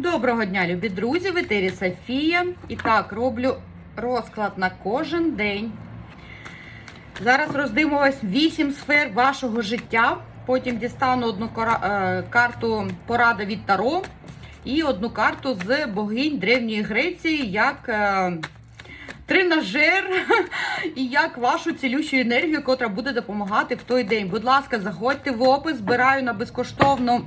Доброго дня, любі друзі! В етері Софія. І так, роблю розклад на кожен день. Зараз роздивимось 8 сфер вашого життя. Потім дістану одну е, карту порада від Таро і одну карту з богинь Древньої Греції, як е, тренажер і як вашу цілющу енергію, котра буде допомагати в той день. Будь ласка, заходьте в опис, збираю на безкоштовну.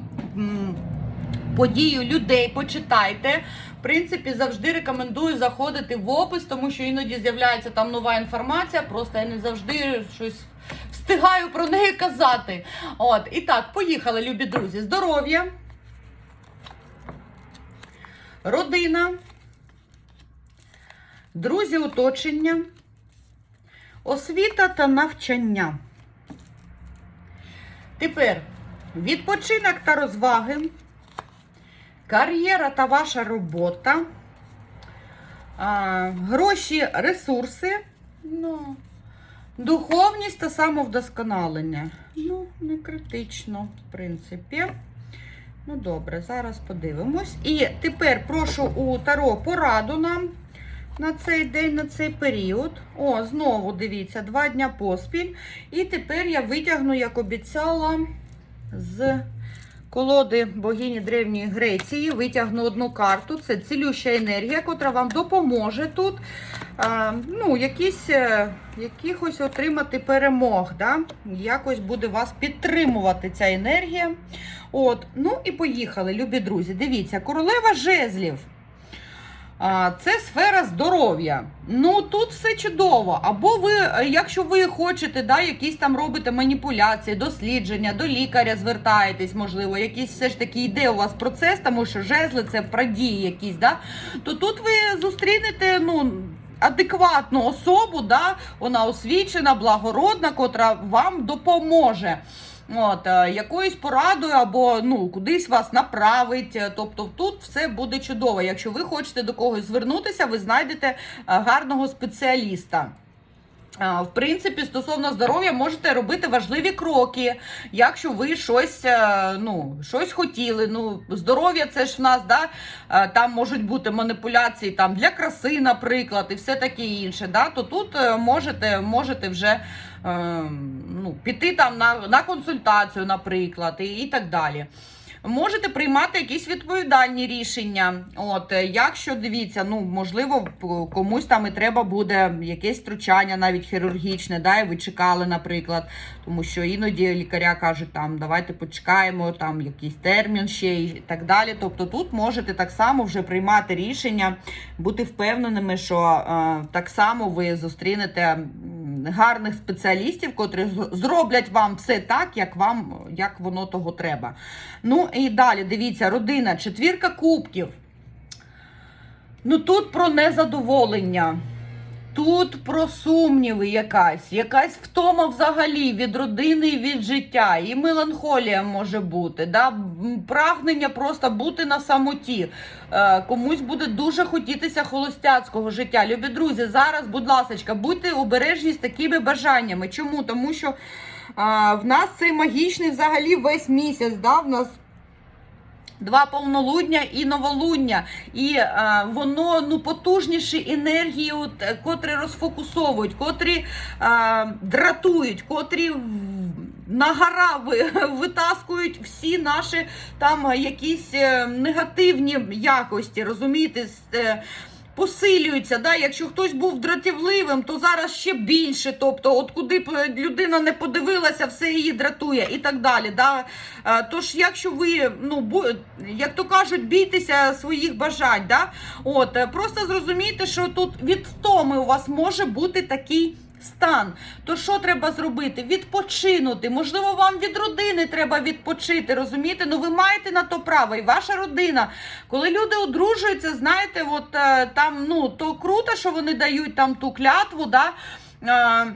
Подію людей, почитайте. В принципі, завжди рекомендую заходити в опис, тому що іноді з'являється там нова інформація. Просто я не завжди щось встигаю про неї казати. От, і так, поїхали, любі друзі. Здоров'я, родина, друзі оточення, освіта та навчання. Тепер відпочинок та розваги. Кар'єра та ваша робота, а, гроші, ресурси, ну, духовність та самовдосконалення. Ну, не критично, в принципі. Ну, добре, зараз подивимось. І тепер прошу у Таро пораду нам на цей день, на цей період. О, знову дивіться, два дня поспіль. І тепер я витягну, як обіцяла, з колоди богині Древньої Греції. Витягну одну карту. Це цілюща енергія, котра вам допоможе тут ну, якісь, е, якихось отримати перемог. Да? Якось буде вас підтримувати ця енергія. От, Ну і поїхали, любі друзі. Дивіться, королева жезлів. Це сфера здоров'я. Ну тут все чудово. Або ви, якщо ви хочете, да, якісь там робите маніпуляції, дослідження, до лікаря звертаєтесь, можливо, якийсь все ж таки йде у вас процес, тому що жезли це прадії якісь, да, то тут ви зустрінете, ну. Адекватну особу, да, вона освічена, благородна, котра вам допоможе. От, е, якоюсь порадою або ну, кудись вас направить. Е, Тобто тут все буде чудово. Якщо ви хочете до когось звернутися, ви знайдете е, гарного спеціаліста. В принципі, стосовно здоров'я можете робити важливі кроки, якщо ви щось, ну, щось хотіли. Ну, здоров'я це ж в нас, да, там можуть бути маніпуляції там, для краси, наприклад, і все таке інше. Да, то тут можете, можете вже ну, піти там на, на консультацію, наприклад, і, і так далі. Можете приймати якісь відповідальні рішення. От, е, якщо дивіться, ну можливо, комусь там і треба буде якесь втручання, навіть хірургічне, да, і ви чекали, наприклад, тому що іноді лікаря кажуть, там давайте почекаємо, там якийсь термін ще і так далі. Тобто тут можете так само вже приймати рішення, бути впевненими, що е, так само ви зустрінете гарних спеціалістів, котрі зроблять вам все так, як вам як воно того треба. Ну і далі, дивіться, родина, четвірка кубків. Ну тут про незадоволення. Тут про сумніви якась, якась втома взагалі від родини і від життя, і меланхолія може бути, да? прагнення просто бути на самоті. Е, комусь буде дуже хотітися холостяцького життя. Любі друзі, зараз, будь ласка, будьте обережні з такими бажаннями. Чому? Тому що а, в нас цей магічний взагалі весь місяць, да? в нас Два повнолудня і новолуння, і е, воно ну потужніші енергії, от, е, котрі розфокусовують, котрі е, дратують, котрі на гора витаскують всі наші там якісь негативні якості, розумієте? Е, да? якщо хтось був дратівливим, то зараз ще більше. Тобто, от куди б людина не подивилася, все її дратує і так далі. Да? Е, Тож, якщо ви, ну як то кажуть, бійтеся своїх бажань, да? от е, просто зрозумійте, що тут від втоми у вас може бути такий. Стан, то що треба зробити? Відпочинути. Можливо, вам від родини треба відпочити. Розумієте? Ну ви маєте на то право. І ваша родина, коли люди одружуються, знаєте, от е, там ну то круто, що вони дають там ту клятву, да. е,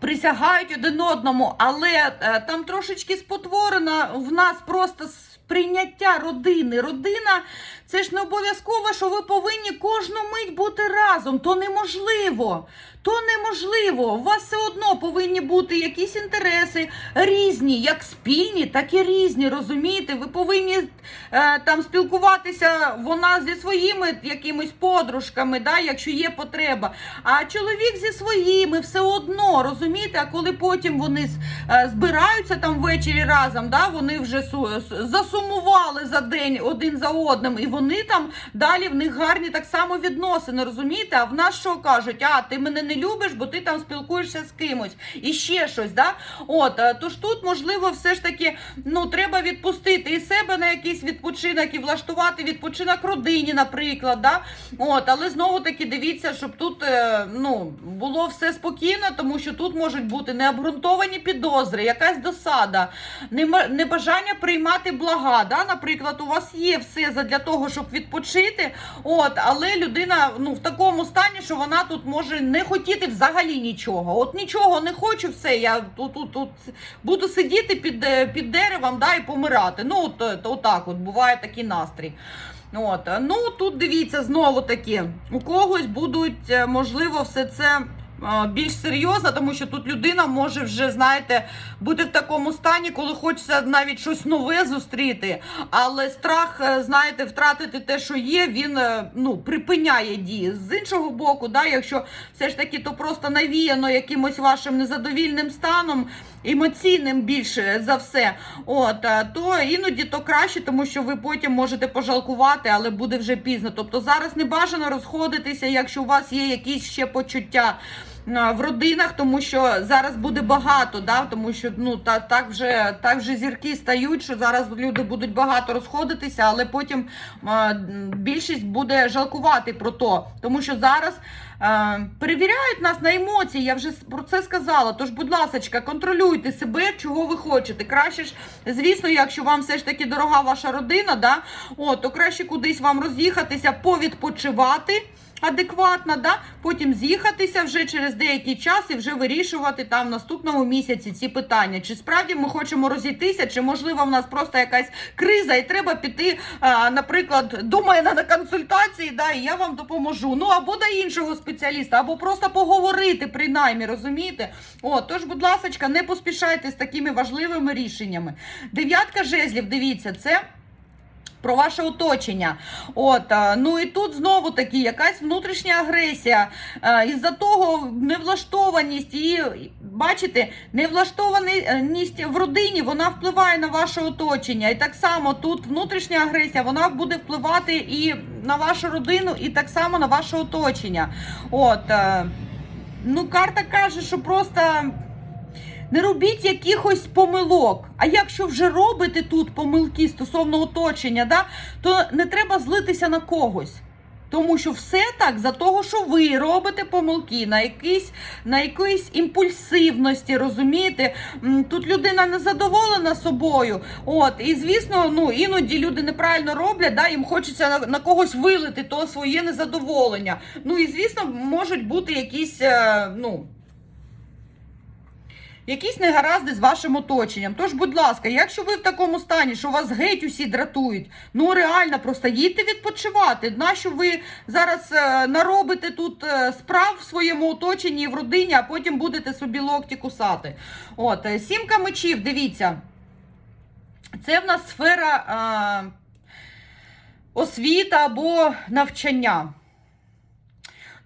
присягають один одному, але е, там трошечки спотворена в нас просто прийняття родини. Родина це ж не обов'язково, що ви повинні кожну мить бути разом. То неможливо. То неможливо. У вас все одно повинні бути якісь інтереси різні, як спільні, так і різні. Розумієте? Ви повинні е, там спілкуватися вона зі своїми якимись подружками, да, якщо є потреба. А чоловік зі своїми все одно, розумієте? А коли потім вони е, збираються там ввечері разом, да, вони вже су- с- засумували за день один за одним, і вони там далі в них гарні так само відносини, розумієте? А в нас що кажуть? А ти мене не любиш, бо ти там спілкуєшся з кимось і ще щось. Да? От е, тож тут можливо, все ж таки ну треба відпустити і себе на якийсь відпочинок і влаштувати відпочинок родині, наприклад. Да? От, але знову таки дивіться, щоб тут е, ну було все спокійно, тому що тут можуть бути необґрунтовані підозри, якась досада, небажання приймати блага. Да? Наприклад, у вас є все задля того, щоб відпочити. От, але людина ну в такому стані, що вона тут може не хотіти взагалі нічого. От нічого не хочу, все. Я тут, тут, тут буду сидіти під, е, під деревом да, і помирати. Ну, от, от, отак от буває такий настрій. От, ну тут дивіться знову таки, у когось будуть е, можливо все це. Е, Більш серйозно, тому що тут людина може вже, знаєте, бути в такому стані, коли хочеться навіть щось нове зустріти. Але страх, е, знаєте, втратити те, що є, він е, ну, припиняє дії. З іншого боку, да, якщо все ж таки то просто навіяно якимось вашим незадовільним станом, емоційним більше за все, от, то іноді то краще, тому що ви потім можете пожалкувати, але буде вже пізно. Тобто зараз не бажано розходитися, якщо у вас є якісь ще почуття. В родинах, тому що зараз буде багато, да, тому що ну та так вже так вже зірки стають, що зараз люди будуть багато розходитися, але потім е, більшість буде жалкувати про то, тому що зараз перевіряють нас на емоції. Я вже про це сказала. Тож, будь ласка, контролюйте себе, чого ви хочете. Краще ж, звісно, якщо вам все ж таки дорога ваша родина, да, о, то краще кудись вам роз'їхатися, повідпочивати. Адекватно, да? потім з'їхатися вже через деякий час і вже вирішувати там в наступному місяці ці питання. Чи справді ми хочемо розійтися, чи можливо в нас просто якась криза, і треба піти, а, наприклад, до мене на консультації, да, і я вам допоможу. Ну або до іншого спеціаліста, або просто поговорити, принаймні, розумієте? О, тож, будь ласка, не поспішайте з такими важливими рішеннями. Дев'ятка жезлів, дивіться, це. Про ваше оточення. От, ну і тут знову таки якась внутрішня агресія. Із-за того невлаштованість і бачите, невлаштованість в родині вона впливає на ваше оточення. І так само тут внутрішня агресія вона буде впливати і на вашу родину, і так само на ваше оточення. От, е, ну, карта каже, що просто. Не робіть якихось помилок. А якщо вже робите тут помилки стосовно оточення, да, то не треба злитися на когось. Тому що все так за того, що ви робите помилки на якійсь, на якоїсь імпульсивності, розумієте? Тут людина не задоволена собою. От, і звісно, ну іноді люди неправильно роблять, да, їм хочеться на, на когось вилити то своє незадоволення. Ну і звісно, можуть бути якісь, е, ну. Якісь негаразди з вашим оточенням. Тож, будь ласка, якщо ви в такому стані, що вас геть усі дратують, ну реально просто їдьте відпочивати. Нащо ви зараз е, наробите тут е, справ в своєму оточенні і в родині, а потім будете собі локті кусати. От, е, сімка мечів, дивіться. Це в нас сфера е, освіта або навчання.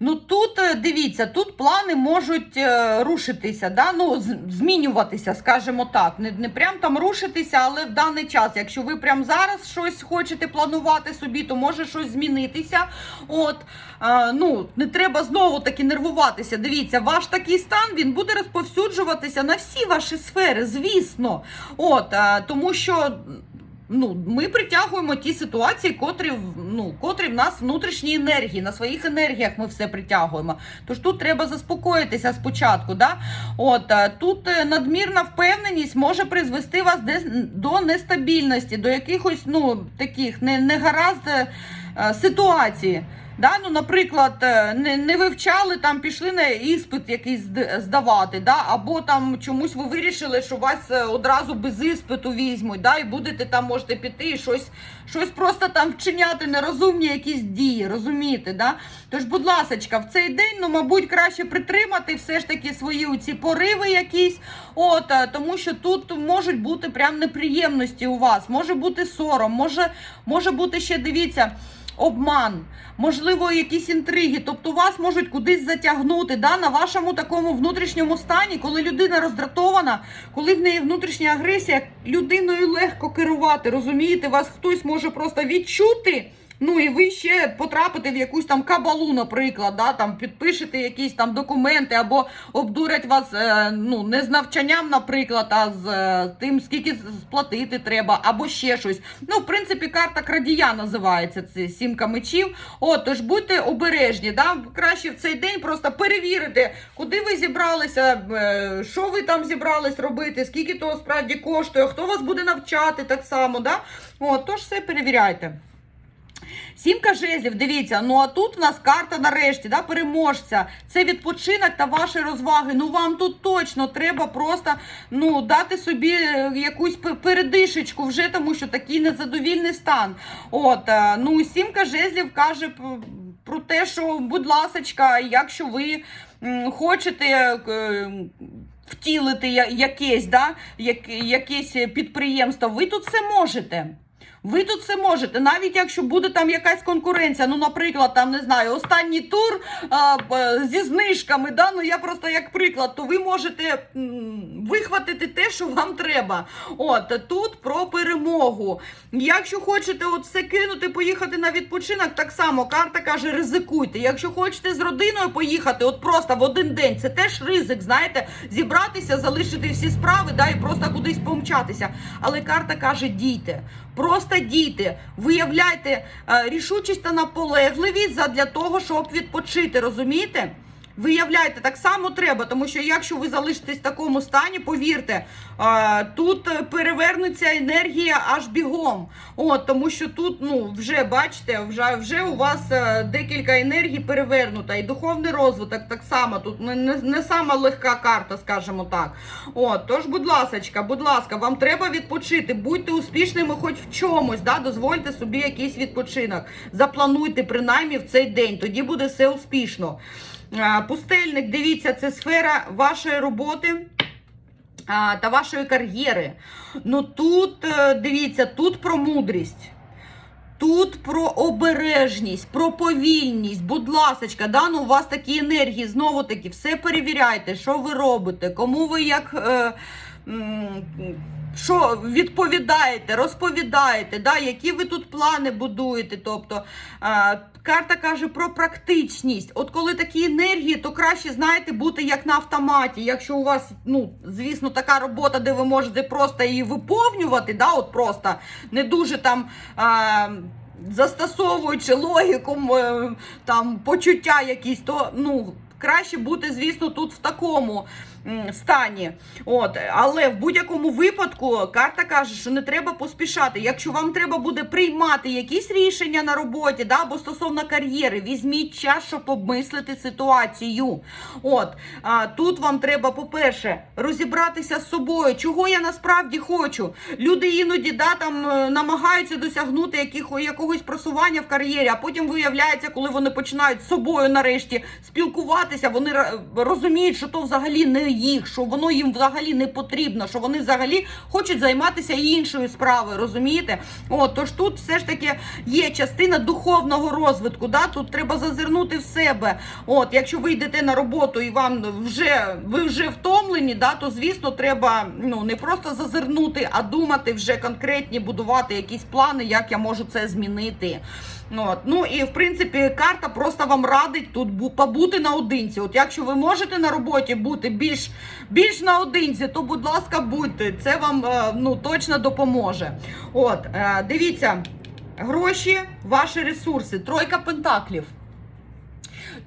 Ну тут е, дивіться, тут плани можуть е, рушитися, да? ну, змінюватися, скажімо так. Не, не прям там рушитися, але в даний час. Якщо ви прям зараз щось хочете планувати собі, то може щось змінитися. От, е, ну, не треба знову таки нервуватися. Дивіться, ваш такий стан він буде розповсюджуватися на всі ваші сфери, звісно. От, тому що. Ну, ми притягуємо ті ситуації, котрі ну, котрі в нас внутрішні енергії, на своїх енергіях ми все притягуємо. Тож тут треба заспокоїтися спочатку. Да? От, е, тут е, надмірна впевненість може призвести вас до нестабільності, до якихось ну, таких не, негаразд ситуації. е, ситуацій. Да? Ну, наприклад, е, не, не вивчали, там пішли на іспит якийсь здавати, да? або там чомусь ви вирішили, що вас е, одразу без іспиту візьмуть, да? і будете там можете піти і щось, щось просто там вчиняти нерозумні якісь дії, розумієте? Да? Тож, будь ласочка, в цей день, ну, мабуть, краще притримати все ж таки свої ці пориви якісь, от, е, тому що тут можуть бути прям неприємності у вас, може бути сором, може, може бути ще, дивіться, обман, можливо, якісь інтриги. Тобто вас можуть кудись затягнути да, на вашому такому внутрішньому стані, коли людина роздратована, коли в неї внутрішня агресія, людиною легко керувати. Розумієте, вас хтось може просто відчути. Ну і ви ще потрапите в якусь там кабалу, наприклад, да, там підпишете якісь там документи або обдурять вас е, ну, не з навчанням, наприклад, а з е, тим, скільки сплатити треба, або ще щось. Ну, в принципі, карта крадія називається це сімка мечів. От, тож будьте обережні. Да? Краще в цей день просто перевірити, куди ви зібралися, е, що ви там зібрались робити, скільки того справді коштує, хто вас буде навчати так само. Да? От, тож все перевіряйте. Сімка жезлів, дивіться, ну а тут в нас карта нарешті, да, переможця. Це відпочинок та ваші розваги. Ну вам тут точно треба просто ну, дати собі е, якусь передишечку вже, тому що такий незадовільний стан. От, е, ну, сімка жезлів каже про те, що, будь ласочка, якщо ви хочете. е, Втілити якесь, да, якесь підприємство, ви тут все можете. Ви тут все можете, навіть якщо буде там якась конкуренція, ну, наприклад, там не знаю, останній тур а, зі знижками, да, ну я просто як приклад, то ви можете вихватити те, що вам треба. От тут про перемогу. Якщо хочете от все кинути, поїхати на відпочинок, так само карта каже, ризикуйте. Якщо хочете з родиною поїхати, от просто в один день, це теж ризик, знаєте, зібратися, залишити всі справи, да, і просто кудись помчатися. Але карта каже, дійте. Просто дійте, виявляйте е, рішучість та наполегливість задля того, щоб відпочити, розумієте? Виявляйте, так само треба, тому що якщо ви залишитесь в такому стані, повірте, тут перевернеться енергія аж бігом. От, тому що тут, ну, вже бачите, вже, вже у вас е, декілька енергій перевернута. І духовний розвиток так само. Тут не, не, сама легка карта, скажімо так. От, тож, будь ласочка, будь ласка, вам треба відпочити, будьте успішними хоч в чомусь, да? дозвольте собі якийсь відпочинок. Заплануйте принаймні в цей день, тоді буде все успішно. Пустельник, дивіться, це сфера вашої роботи. Та вашої кар'єри. Ну тут е, дивіться, тут про мудрість. Тут про обережність, про повільність, будь ласочка, да, ну у вас такі енергії, знову таки, все перевіряйте, що ви робите, кому ви як. Е, що відповідаєте, розповідаєте, да, які ви тут плани будуєте. Тобто е, карта каже про практичність. От коли такі енергії, то краще, знаєте, бути як на автоматі. Якщо у вас, ну, звісно, така робота, де ви можете просто її виповнювати, да, от просто не дуже там. Е, Застосовуючи логіку, там почуття якісь, то ну краще бути, звісно, тут в такому стані. От, але в будь-якому випадку карта каже, що не треба поспішати. Якщо вам треба буде приймати якісь рішення на роботі, да, або стосовно кар'єри, візьміть час, щоб обмислити ситуацію. От а, тут вам треба, по-перше, розібратися з собою, чого я насправді хочу. Люди іноді да, там е, намагаються досягнути яких, якогось просування в кар'єрі, а потім виявляється, коли вони починають з собою нарешті спілкуватися, вони розуміють, що то взагалі не їх, що воно їм взагалі не потрібно, що вони взагалі хочуть займатися іншою справою, розумієте? От, тож тут все ж таки є частина духовного розвитку. Да? Тут треба зазирнути в себе. От, якщо ви йдете на роботу і вам вже ви вже втомлені, да, то звісно треба ну не просто зазирнути, а думати вже конкретні, будувати якісь плани, як я можу це змінити. От. Ну і в принципі карта просто вам радить тут побути наодинці. От якщо ви можете на роботі бути більш, більш наодинці, то будь ласка, будьте. Це вам е, ну, точно допоможе. От, е, дивіться. гроші, ваші ресурси, тройка пентаклів.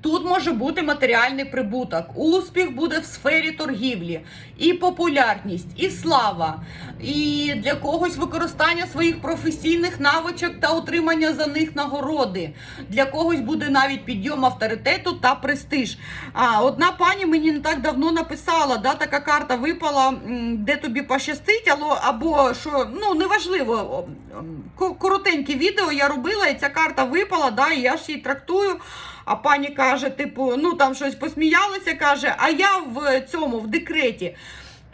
Тут може бути матеріальний прибуток, успіх буде в сфері торгівлі, і популярність, і слава, і для когось використання своїх професійних навичок та отримання за них нагороди. Для когось буде навіть підйом авторитету та престиж. А одна пані мені не так давно написала, да, така карта випала, де тобі пощастить, або, що ну неважливо. Коротеньке відео я робила, і ця карта випала, да, і я ж її трактую. А пані каже, типу, ну там щось посміялася, каже, а я в цьому в декреті.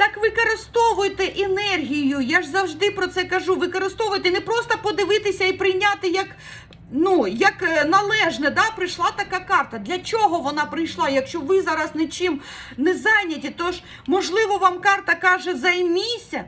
Так використовуйте енергію. Я ж завжди про це кажу. Використовуйте не просто подивитися і прийняти як. Ну, як е, належне, да, прийшла така карта. Для чого вона прийшла? Якщо ви зараз нічим не зайняті, тож, можливо, вам карта каже, займіся.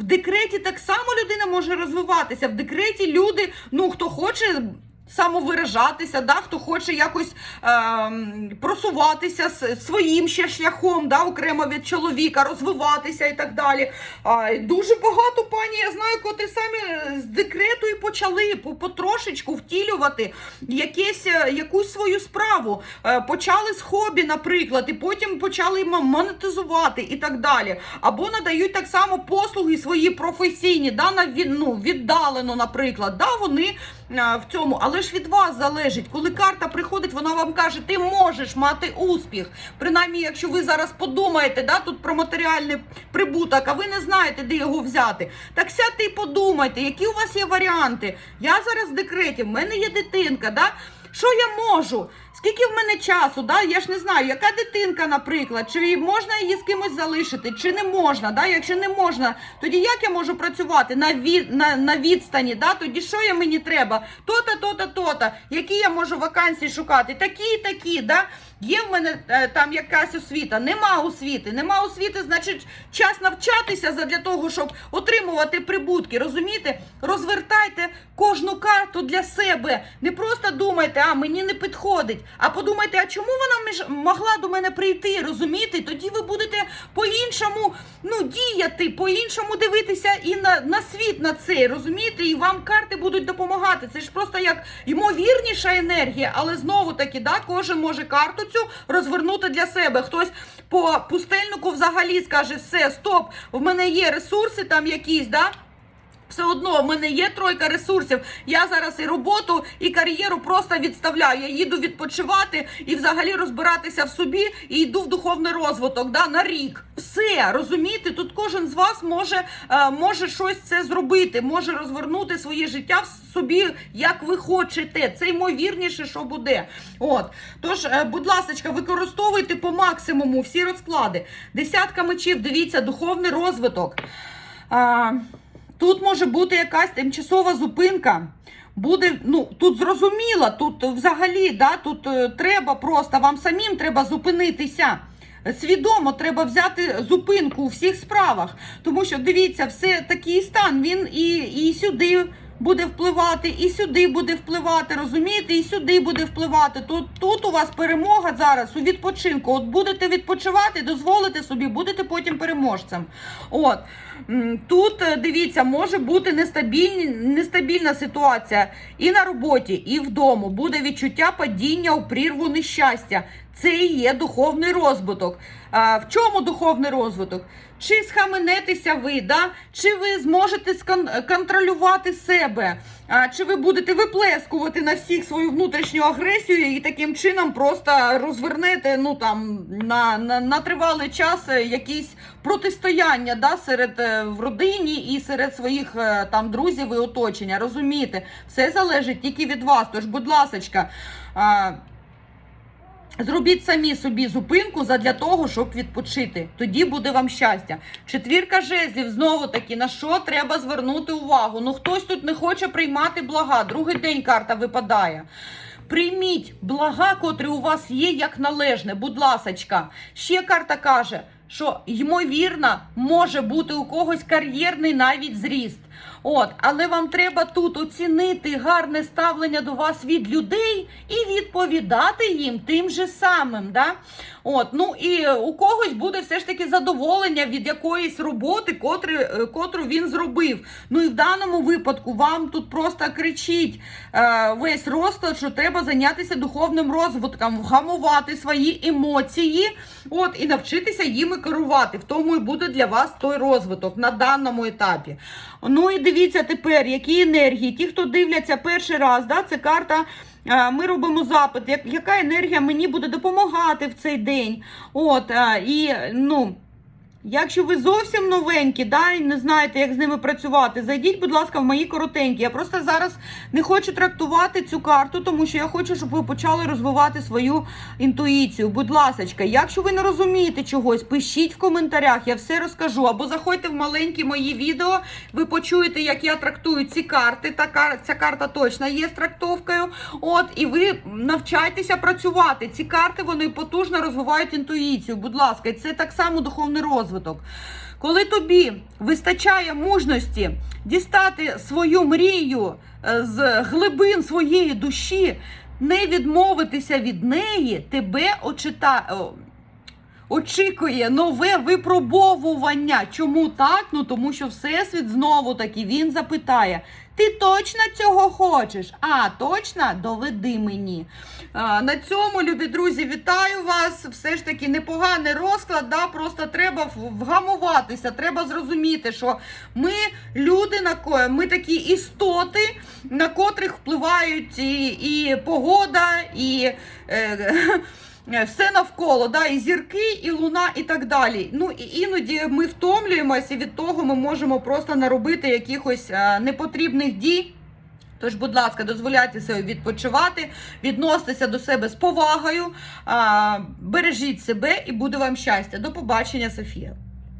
В декреті так само людина може розвиватися. В декреті люди, ну хто хоче самовиражатися, да, хто хоче якось ем, просуватися своїм ще шляхом, да, окремо від чоловіка, розвиватися і так далі. А, дуже багато пані, я знаю, котрі самі е, з декрету і почали потрошечку втілювати якесь, е, якусь свою справу. Е, Почали з хобі, наприклад, і потім почали монетизувати і так далі. Або надають так само послуги свої професійні, да, на ну, віддалено, наприклад. Да, вони е, в цьому, але ж від вас залежить. Коли карта приходить, вона вам каже, ти можеш мати успіх. Принаймні, якщо ви зараз подумаєте, да, тут про матеріальний прибуток, а ви не знаєте, де його взяти. Так сядьте і подумайте, які у вас є варіанти. Я зараз в декреті, в мене є дитинка. Да? Що я можу? Скільки в мене часу? Да? Я ж не знаю, яка дитинка, наприклад, чи можна її з кимось залишити, чи не можна. Да? Якщо не можна, тоді як я можу працювати на, від, на, на відстані? Да? Тоді що я мені треба? То-то, то-то, то-то. Які я можу вакансії шукати? Такі, такі. Да? Є в мене е, там якась освіта, нема освіти. Нема освіти, значить, час навчатися задля того, щоб отримувати прибутки. Розумієте? Розвертайте кожну карту для себе. Не просто думайте, а мені не підходить. А подумайте, а чому вона могла до мене прийти? Розумієте? Тоді ви будете по-іншому ну, діяти, по-іншому дивитися і на, на світ на цей, розумієте? І вам карти будуть допомагати. Це ж просто як ймовірніша енергія, але знову таки, да, кожен може карту цю розвернути для себе. Хтось по пустельнику взагалі скаже: все, стоп, в мене є ресурси там якісь, да? Все одно в мене є тройка ресурсів. Я зараз і роботу, і кар'єру просто відставляю. Я їду відпочивати і взагалі розбиратися в собі і йду в духовний розвиток да, на рік. Все розумієте? Тут кожен з вас може, е, може щось це зробити, може розвернути своє життя в собі, як ви хочете. Це ймовірніше, що буде. От тож, е, будь ласка, використовуйте по максимуму всі розклади. Десятка мечів, дивіться, духовний розвиток. Тут може бути якась тимчасова зупинка. Буде, ну тут зрозуміло, тут взагалі, да, тут е, треба просто вам самим треба зупинитися. Свідомо треба взяти зупинку у всіх справах. Тому що дивіться, все такий стан. Він і, і сюди буде впливати, і сюди буде впливати, розумієте, і сюди буде впливати. Тут, тут у вас перемога зараз у відпочинку. От будете відпочивати, дозволите собі, будете потім переможцем. От тут е, дивіться, може бути нестабільні, нестабільна ситуація і на роботі, і вдома. Буде відчуття падіння у прірву нещастя. Це і є духовний розвиток. А, в чому духовний розвиток? Чи схаменетеся ви, да? чи ви зможете контролювати себе, а, чи ви будете виплескувати на всіх свою внутрішню агресію і таким чином просто розвернете ну, там, на, на, на тривалий час е, якісь протистояння да, серед е, в родині і серед своїх е, там друзів і оточення. Розумієте, все залежить тільки від вас. Тож, будь ласочка. А, Зробіть самі собі зупинку задля того, щоб відпочити. Тоді буде вам щастя. Четвірка жезлів знову таки на що треба звернути увагу. Ну хтось тут не хоче приймати блага. Другий день карта випадає. Прийміть блага, котрі у вас є, як належне. Будь ласочка. Ще карта каже, що ймовірно може бути у когось кар'єрний навіть зріст. От, але вам треба тут оцінити гарне ставлення до вас від людей і відповідати їм тим же самим. Да? От, ну і у когось буде все ж таки задоволення від якоїсь роботи, котрі, е, котру він зробив. Ну і в даному випадку вам тут просто кричить е, весь розклад, що треба зайнятися духовним розвитком, вгамувати свої емоції, от і навчитися їми керувати. В тому і буде для вас той розвиток на даному етапі. Ну і дивіться тепер, які енергії. Ті, хто дивляться перший раз, да, це карта. е, Ми робимо запит, яка енергія мені буде допомагати в цей день. От, е, і ну. Якщо ви зовсім новенькі, да, і не знаєте, як з ними працювати, зайдіть, будь ласка, в мої коротенькі. Я просто зараз не хочу трактувати цю карту, тому що я хочу, щоб ви почали розвивати свою інтуїцію. Будь ласка, якщо ви не розумієте чогось, пишіть в коментарях, я все розкажу. Або заходьте в маленькі мої відео, ви почуєте, як я трактую ці карти. Та ця карта точно є з трактовкою. От, і ви навчайтеся працювати. Ці карти вони потужно розвивають інтуїцію. Будь ласка, це так само духовний розвиток. Коли тобі вистачає мужності дістати свою мрію е, з глибин своєї душі, не відмовитися від неї, тебе очита... очікує нове випробовування. Чому так? Ну тому що Всесвіт знову таки він запитає: ти точно цього хочеш? А, точно? Доведи мені. А, на цьому, любі друзі, вітаю вас. Все ж таки непоганий розклад. Да? Просто треба вгамуватися, треба зрозуміти, що ми люди, на ко- ми такі істоти, на котрих впливають і, і погода, і. Е, все навколо, да, і зірки, і луна, і так далі. Ну і іноді ми втомлюємося, і від того ми можемо просто наробити якихось е, непотрібних дій. Тож, будь ласка, дозволяйте себе відпочивати, відноситеся до себе з повагою, а, бережіть себе і буде вам щастя. До побачення, Софія.